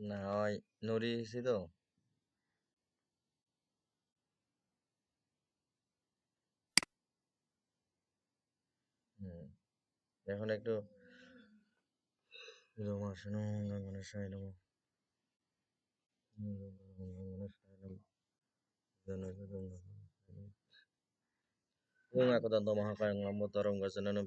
না ওই নুরি এসেছি তো হুম এখন একটু রোমাশন গণেশায় নমঃ গণেশায় নমঃ ওম একদন্ত মহাকায়ং লম্বতরং গজননম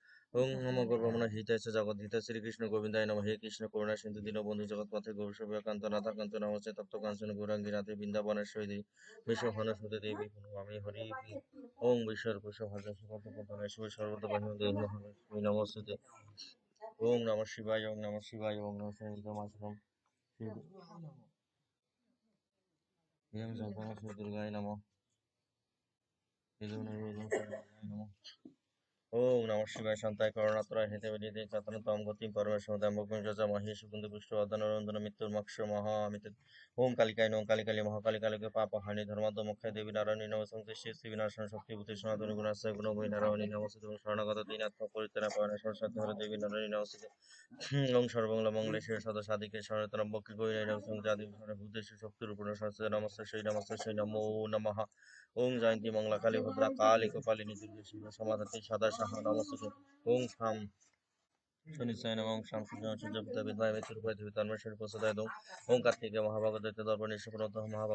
ওং নম গর্ভমনা হিতায় জগৎ হিতা শ্রীকৃষ্ণ গোবিন্দায় নম হে কৃষ্ণ করুণা সিন্ধু দীনবন্ধু জগৎ পথে গৌর কান্ত নাথা কান্ত নমস্তে তপ্ত কাঞ্চন গৌরাঙ্গী রাধে বৃন্দাবনের সহিত বিশ্ব হনস্পতি দেবী আমি হরি ওং বিশ্বর পুষ্প ভাজ সুগত শিব সর্বত নমস্তে ওং নম শিবায় ওং নম শিবায় ওং নম শিবায় শিব ইয়ং জগন্নাথ দুর্গায় নমঃ নমঃ ওং নমঃ শিবায় শান্তায় করণাত্রায় হেতে বেদিতে চাতনতম মহেশ মৃত্যুর মক্ষ মহামিত ওম কালিকায় নম কালিকালী মহাকালী কালিকে পাপ হানি ধর্মাদ মুখ্যায় দেবী নারায়ণী নম সংশ্লিষ্ট শ্রী বিনাশন শক্তি সনাতনী গুণাশ্রয় গুণময়ী নারায়ণী নমস্তে হরে দেবী নারায়ণী নমস্তে ওং সর্বমঙ্গল মঙ্গলেশ্বর সদা সাধিকে সনাতন বক্কি গৌরী নম সংজাদি ভূতেশ্বর শক্তির উপর সরস্বতী নমস্তে সেই নমস্তে সেই নমো নমঃ। ওং জয়ন্তী মঙ্গলা কালী ভদ্রা কালী কপালিনী দুর্গে শিব সমাধাতি সদা সাহা নমস্তে ওং শাম শনিশ্চয় নম ওং শাম সূর্য সূর্য পিতা বিদ্ময় মৃত্যুর উপায় দেবী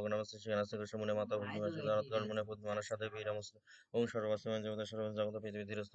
নমস্তে শ্রী নাস্তে কৃষ্ণ মাতা ভূমি সুদারৎকর মুনে পুত্র মানস সাথে বীর নমস্তে ওং সর্বস্বমন জগত সর্ব জগত পৃথিবী ধীরস্থ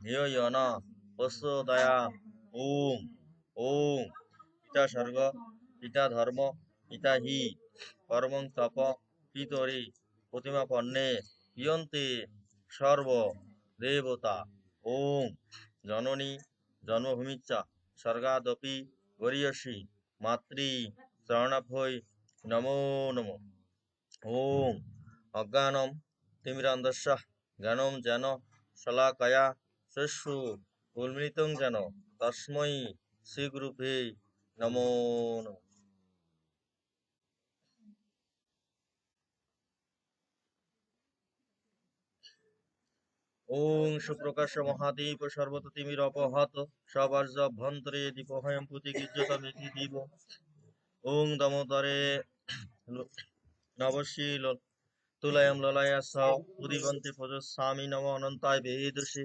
ধিয় ন প্রচোদয়া ওম ওম পিতা স্বর্গ পিতা ধর্ম পিতা হি পরমং তপ পিতরি প্রতিমা পণ্যে পিয়ন্তে সর্ব দেবতা ওম জননী জন্মভূমিচ্চ স্বর্গাদপি গরীয়সী মাতৃ চরণাভৈ নমো নমো ওম অজ্ঞানম তিমিরান্ধস্য জ্ঞানম যেন শলাকয়া চক্ষু উন্মিলিতং যেন তস্मै শ্রীগুরুভে নমো ওং সুপ্রকাশ মহাদীপ সর্বত তিমির অপহত সবার্য অভ্যন্তরে দীপহয়ম প্রতিগীর্যত মেথি দিব ওং দমোদরে নবশীল তুলয়ম ললায়া স উদিবন্তে স্বামী নম অনন্তায় বেদসে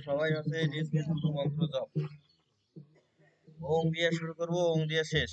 সবাই আছে মন্ত্র জপ ওং দিয়ে শুরু করব ওম দিয়ে শেষ।